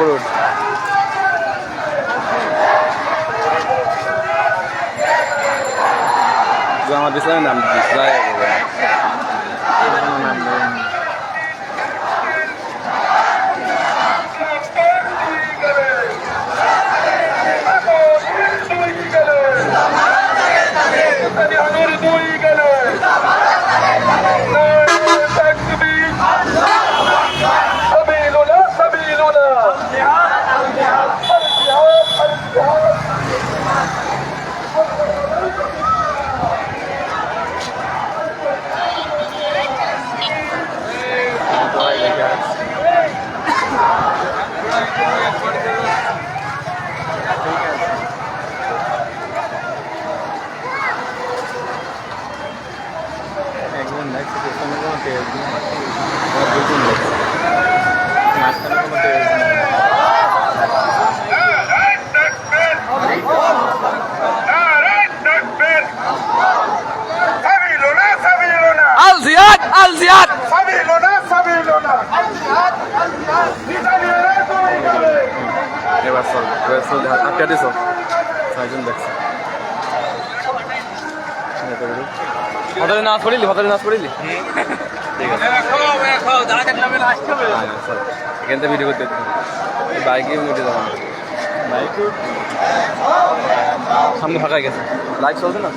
উঠ জামাত নাম বলে। পেছনে কোনো তেল নেই আর দুজন দেখছে মাঝখানে কোনো তেল নেই سبيلنا سبيلنا আল জিয়াদ আল জিয়াদ سبيلنا سبيلنا سبيلنا এবার চল এবার চল আটকা দিছ ছয়জন দেখছে হঠাৎ নাচ পড়িলি হঠাৎ নাচ পড়িলি ঠিক আছে হ্যাঁ, চল। এখান থেকে ভিডিও করতে বাইকে উঠে যাব। বাইক সামনে ফাঁকা গেছে। লাইট চলছে না?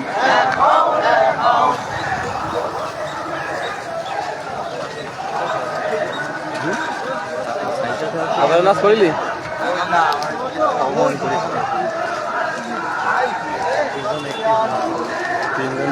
হঠাৎ নাচ করিলি? করিস তিনজন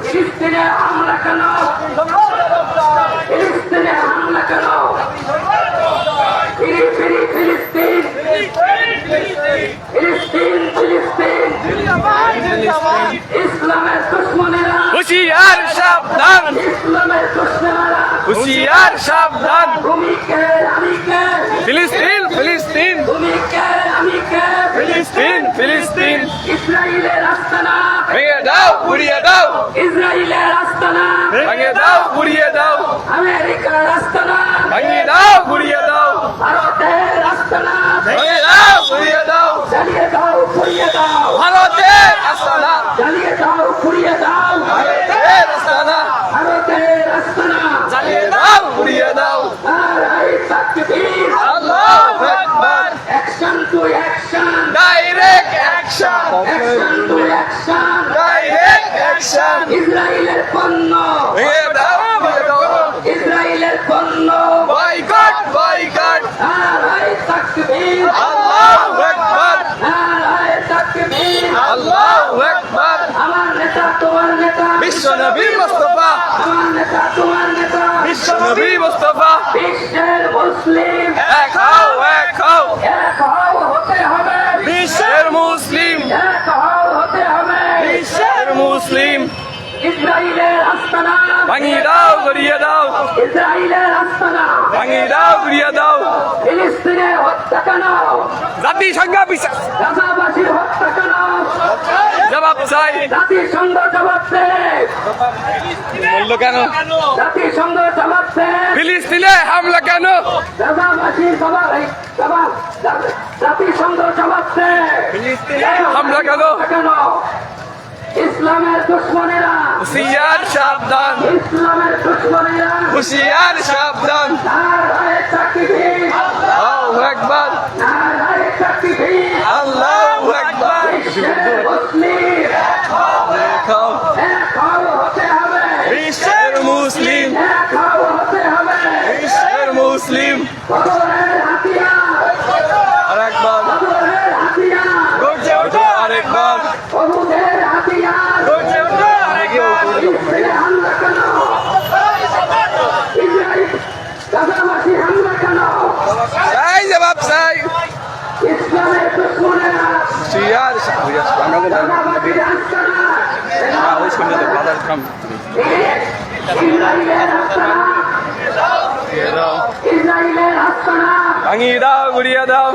ফিলিস্তিনে হামলা কেন ফিলিস্তিনে হামলা কেন ফিরি ফিরি ফিলিস্তিন ফিলিস্তিন ফিলিস্তিন ইসলামের দুশ্মনেরা হুশিয়ার সাবধান ইসলামের দুশ্মনেরা হুশিয়ার সাবধান ভূমিকে আমিকে ফিলিস্তিন ফিলিস্তিন ভূমিকে আমিকে ফিলিস্তিন ফিলিস্তিন। ইসরায়েলের আস্তানা। ভেঙে দাও উড়িয়ে দাও। ইসরায়েলের আস্তানা। ভেঙে দাও উড়িয়ে দাও। আমেরিকার আস্তানা। ভেঙে দাও উড়িয়ে দাও। ভারতের আস্তানা। ভেঙে দাও উড়িয়ে দাও। জ্বালিয়ে দাও পুড়িয়ে দাও। ভারতের আস্তানা। জ্বালিয়ে দাও পুড়িয়ে দাও। পণ্য। ভেঙে দাও উড়িয়ে দাও। ইসরায়েলের পণ্য। Boycott boycott. নারাই তাকবীর। আল্লাহু আকবার। নারাই তাকবীর। আল্লাহু আকবার। আমার নেতা তোমার নেতা। বিশ্ব নবী মুস্তাফা। আমার নেতা তোমার নেতা। বিশ্ব নবী মুস্তাফা। বিশ্বের মুসলিম ভাঙিয়ে দাও গড়িয়ে দাও। ইসরায়েলের আস্তানা। ভাঙিয়ে দাও গড়িয়ে দাও। ফিলিস্তিনের কেন? জাতিসংঘ বিচার গাজাবাসীর হত্যা কেন? জবাব চাই। জাতিসংঘ জবাব দেয় বলল কেন? জাতিসংঘ জবাব দেয় ফিলিস্তিনে হামলা কেন? গাজাবাসীর জবাব জবাব জাতিসংঘ জবাব দেয় ফিলিস্তিনে হামলা কেন? কেন? ইসলামের দুশ্মনেরা। হুশিয়ার সাবধান। ইসলামের দুশ্মনেরা। হুশিয়ার সাবধান। নারায় তাকবীর আল্লাহু আকবার। নারায় তাকবীর আল্লাহু আকবার। বিশ্বের মুসলিম। এক হও হতে হবে। বিশ্বের মুসলিম। এক হও হতে হবে। বিশ্বের মুসলিম। বদরের হাতিয়ার। আরেকবার। বদরের হাতিয়ার। গর্জে ওঠো। আরেকবার। ওই সন্ধ্যাতে বাজার গ্রাম ভাঙিয়ে দাও উড়িয়ে দাও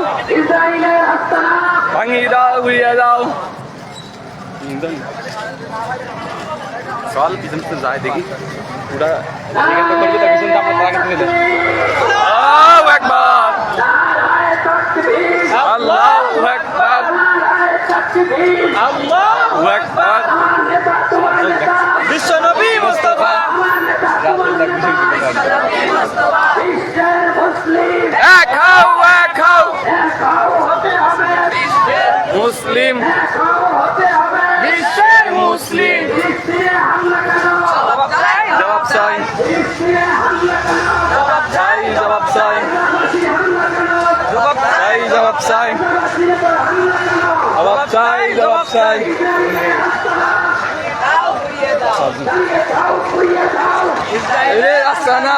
ভাঙিয়ে দাও উড়িয়ে দাও চল পিছন পিছন যায় দেখি পুরা করবে তার পিছন আমরা তাকে তুলে দেবো একবার আল্লাহ একবার আল্লাহু আকবার। বিশ্ব নবী মুস্তাফা। এক হও এক হও। মুসলিম। বিশ্বের মুসলিম। চাই দাও ঘুরিয়ে দাও আসানা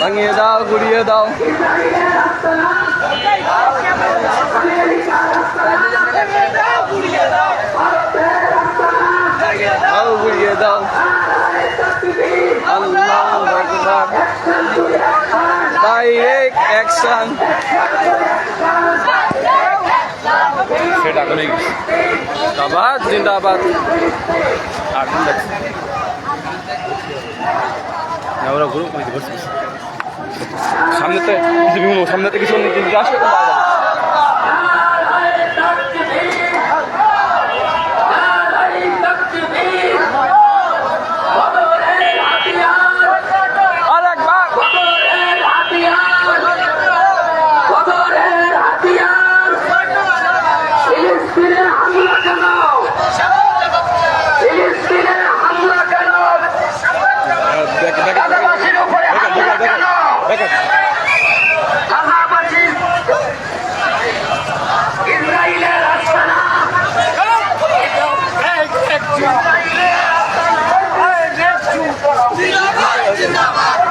ভাঙিয়ে দাও গুড়িয়ে দাও ইসরায়েলের আস্তানা অ্যাকশন সেটা করে গেছে জিন্দাবাদ। জিন্দাবাদ আগুন লাগছে না, ওরা গ্রুপ হয়েছে সামনে তো সামনে তো কিছু জিনিস আসবে তো পাওয়া যাবে নারায়ে তাকবীর নারায়ে তাকবীর বদরের হাতিয়ার আর একবার বদরের হাতিয়ার বদরের হাতিয়ার ফিলিস্তিনে হামলা কেন ফিলিস্তিনে হামলা কেন দেখে দেখে গাজাবাসীর উপরে হামলা কেন দেখে গাজাবাসী ইসরায়েলের আস্তানা আমার